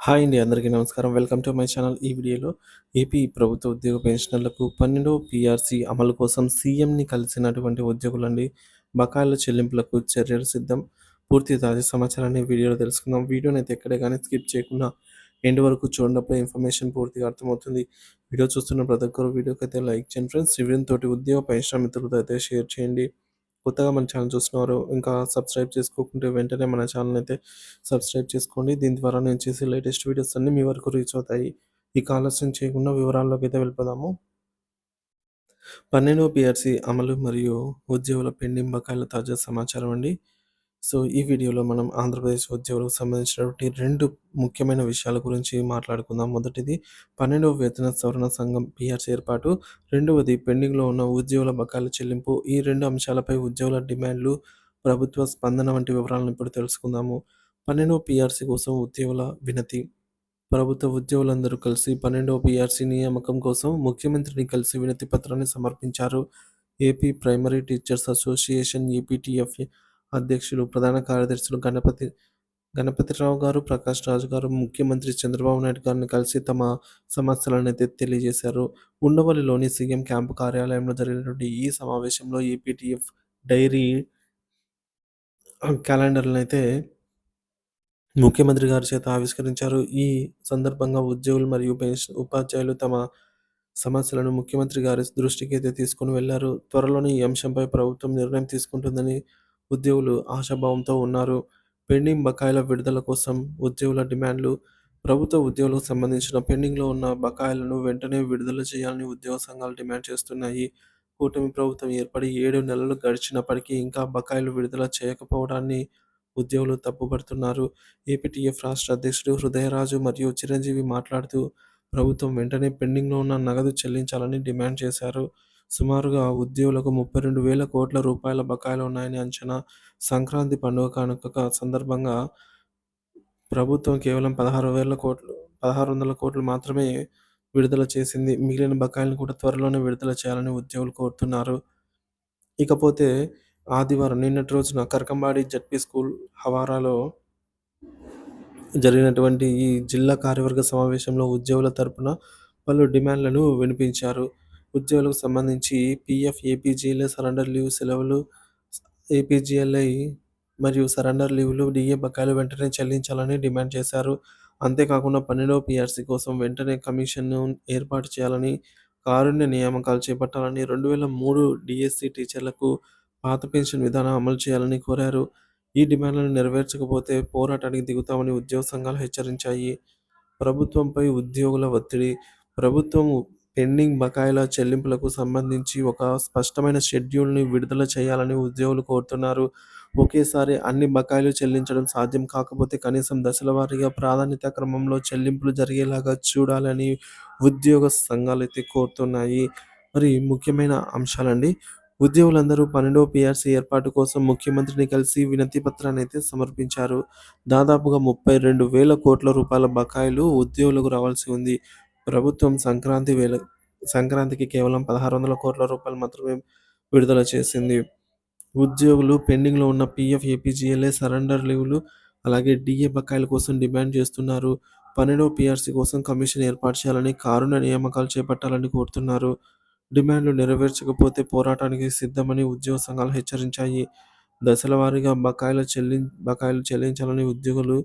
Hi అండి అందరికీ నమస్కారం. Welcome to my channel. ఈ వీడియోలో ఏపీ ప్రభుత్వ ఉద్యోగ పెన్షనర్లకు పన్నెండో పీఆర్సీ అమలు కోసం సీఎంని కలిసినటువంటి ఉద్యోగులండి బకాయిల చెల్లింపులకు చర్యలు సిద్ధం. పూర్తి తాజా సమాచారాన్ని వీడియోలో తెలుసుకుందాం. వీడియోని అయితే ఎక్కడే కానీ స్కిప్ చేయకుండా ఎండ్ వరకు చూడనప్పుడు ఇన్ఫర్మేషన్ పూర్తిగా అర్థమవుతుంది. వీడియో చూస్తున్న ప్రతి ఒక్కరు వీడియోకి అయితే లైక్ చేయండి. ఫ్రెండ్స్ వీడియో తోటి ఉద్యోగ పెన్షన్ మిత్రులతో అయితే షేర్ చేయండి. కొత్తగా మన ఛానల్ చూస్తున్నారు ఇంకా సబ్స్క్రైబ్ చేసుకోకుంటే వెంటనే మన ఛానల్ అయితే సబ్స్క్రైబ్ చేసుకోండి. దీని ద్వారా నేను చేసే లేటెస్ట్ వీడియోస్ అన్ని మీ వరకు రీచ్ అవుతాయి. ఈ ఆలస్యం చేయకుండా వివరాల్లోకి అయితే వెళ్ళిపోదాము. పన్నెండవ పిఆర్సీ అమలు మరియు ఉద్యోగుల పెండింగ్ బకాయిల తాజా సమాచారం అండి. సో ఈ వీడియోలో మనం ఆంధ్రప్రదేశ్ ఉద్యోగులకు సంబంధించినటువంటి రెండు ముఖ్యమైన విషయాల గురించి మాట్లాడుకుందాం. మొదటిది పన్నెండవ వేతన సవరణ సంఘం పిఆర్సీ ఏర్పాటు. రెండవది పెండింగ్లో ఉన్న ఉద్యోగుల బకాయిల చెల్లింపు. ఈ రెండు అంశాలపై ఉద్యోగుల డిమాండ్లు ప్రభుత్వ స్పందన వంటి వివరాలను ఇప్పుడు తెలుసుకుందాము. పన్నెండవ పిఆర్సీ కోసం ఉద్యోగుల వినతి. ప్రభుత్వ ఉద్యోగులందరూ కలిసి పన్నెండవ పిఆర్సీ నియామకం కోసం ముఖ్యమంత్రిని కలిసి వినతి పత్రాన్ని సమర్పించారు. AP primary teachers association APTF అధ్యక్షులు ప్రధాన కార్యదర్శులు గణపతి గణపతిరావు గారు ప్రకాష్ రాజు గారు ముఖ్యమంత్రి చంద్రబాబు నాయుడు గారిని కలిసి తమ సమస్యలను అయితే తెలియజేశారు. ఉండవల్లిలోని సీఎం క్యాంపు కార్యాలయంలో జరిగినటువంటి ఈ సమావేశంలో ఏపీటీఎఫ్ డైరీ క్యాలెండర్లను అయితే ముఖ్యమంత్రి గారి చేత ఆవిష్కరించారు. ఈ సందర్భంగా ఉద్యోగులు మరియు పెన్షన్ ఉపాధ్యాయులు తమ సమస్యలను ముఖ్యమంత్రి గారి దృష్టికి అయితే తీసుకుని వెళ్ళారు త్వరలోనే ఈ అంశంపై ప్రభుత్వం నిర్ణయం తీసుకుంటుందని ఉద్యోగులు ఆశాభావంతో ఉన్నారు. పెండింగ్ బకాయిల విడుదల కోసం ఉద్యోగుల డిమాండ్లు ప్రభుత్వ ఉద్యోగులకు సంబంధించిన పెండింగ్లో ఉన్న బకాయిలను వెంటనే విడుదల చేయాలని ఉద్యోగ సంఘాలు డిమాండ్ చేస్తున్నాయి. కూటమి ప్రభుత్వం ఏర్పడి ఏడు నెలలు గడిచినప్పటికీ ఇంకా బకాయిలు విడుదల చేయకపోవడాన్ని ఉద్యోగులు తప్పుపడుతున్నారు. ఏపీటీఎఫ్ రాష్ట్ర అధ్యక్షుడు హృదయరాజు మరియు చిరంజీవి మాట్లాడుతూ ప్రభుత్వం వెంటనే పెండింగ్లో ఉన్న నగదు చెల్లించాలని డిమాండ్ చేశారు. సుమారుగా ఉద్యోగులకు ముప్పై రెండు వేల కోట్ల రూపాయల బకాయిలు ఉన్నాయని అంచనా సంక్రాంతి పండుగ కానుక సందర్భంగా ప్రభుత్వం కేవలం పదహారు వేల కోట్లు పదహారు వందల కోట్లు మాత్రమే విడుదల చేసింది. మిగిలిన బకాయిలను కూడా త్వరలోనే విడుదల చేయాలని ఉద్యోగులు కోరుతున్నారు. ఇకపోతే ఆదివారం నిన్నటి రోజున కరకంబాడి జడ్పీ స్కూల్ హవారాలో జరిగినటువంటి ఈ జిల్లా కార్యవర్గ సమావేశంలో ఉద్యోగుల తరపున పలు డిమాండ్లను వినిపించారు. ఉద్యోగులకు సంబంధించి పీఎఫ్ ఏపీజీఎల్ఏ సరెండర్ లీవ్ సెలవులు ఏపీజీఎల్ఐ మరియు సరెండర్ లీవ్లు డిఏ బకాయిలు వెంటనే చెల్లించాలని డిమాండ్ చేశారు. అంతేకాకుండా పన్నెండవ పిఆర్సీ కోసం వెంటనే కమిషన్ను ఏర్పాటు చేయాలని కారుణ్య నియామకాలు చేపట్టాలని రెండు వేల మూడు డిఎస్సి టీచర్లకు పాత పెన్షన్ విధానం అమలు చేయాలని కోరారు. ఈ డిమాండ్లను నెరవేర్చకపోతే పోరాటానికి దిగుతామని ఉద్యోగ సంఘాలు హెచ్చరించాయి. ప్రభుత్వంపై ఉద్యోగుల ఒత్తిడి ప్రభుత్వం పెండింగ్ బకాయిల చెల్లింపులకు సంబంధించి ఒక స్పష్టమైన షెడ్యూల్ని విడుదల చేయాలని ఉద్యోగులు కోరుతున్నారు. ఒకేసారి అన్ని బకాయిలు చెల్లించడం సాధ్యం కాకపోతే కనీసం దశల వారీగా ప్రాధాన్యత క్రమంలో చెల్లింపులు జరిగేలాగా చూడాలని ఉద్యోగ సంఘాలు అయితే కోరుతున్నాయి. మరి ముఖ్యమైన అంశాలండి. ఉద్యోగులందరూ పన్నెండవ పిఆర్సీ ఏర్పాటు కోసం ముఖ్యమంత్రిని కలిసి వినతి పత్రాన్ని అయితే సమర్పించారు. దాదాపుగా ముప్పై రెండు వేల కోట్ల రూపాయల బకాయిలు ఉద్యోగులకు రావాల్సి ఉంది. ప్రభుత్వం సంక్రాంతి వేల సంక్రాంతికి కేవలం పదహారు వందల కోట్ల రూపాయలు మాత్రమే విడుదల చేసింది. ఉద్యోగులు పెండింగ్లో ఉన్న పీఎఫ్ ఏపీజీఎల్ఏ సరెండర్ లీవ్లు అలాగే డిఏ బకాయిల కోసం డిమాండ్ చేస్తున్నారు. పన్నెండవ పీఆర్సీ కోసం కమిషన్ ఏర్పాటు చేయాలని కారుణ నియామకాలు చేపట్టాలని కోరుతున్నారు. డిమాండ్లు నెరవేర్చకపోతే పోరాటానికి సిద్ధమని ఉద్యోగ సంఘాలు హెచ్చరించాయి. దశల వారీగా బకాయిల చెల్లి బకాయిలు చెల్లించాలని ఉద్యోగులు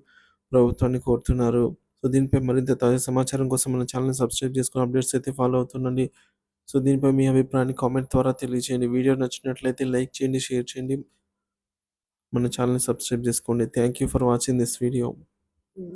ప్రభుత్వాన్ని కోరుతున్నారు. సో దీనిపై మరింత తాజా సమాచారం కోసం మన ఛానల్ని సబ్స్క్రైబ్ చేసుకుని అప్డేట్స్ అయితే ఫాలో అవుతుండండి. సో దీనిపై మీ అభిప్రాయాన్ని కామెంట్ ద్వారా తెలియజేయండి వీడియో నచ్చినట్లయితే లైక్ చేయండి షేర్ చేయండి. మన ఛానల్ని సబ్స్క్రైబ్ చేసుకోండి. Thank you for watching this video.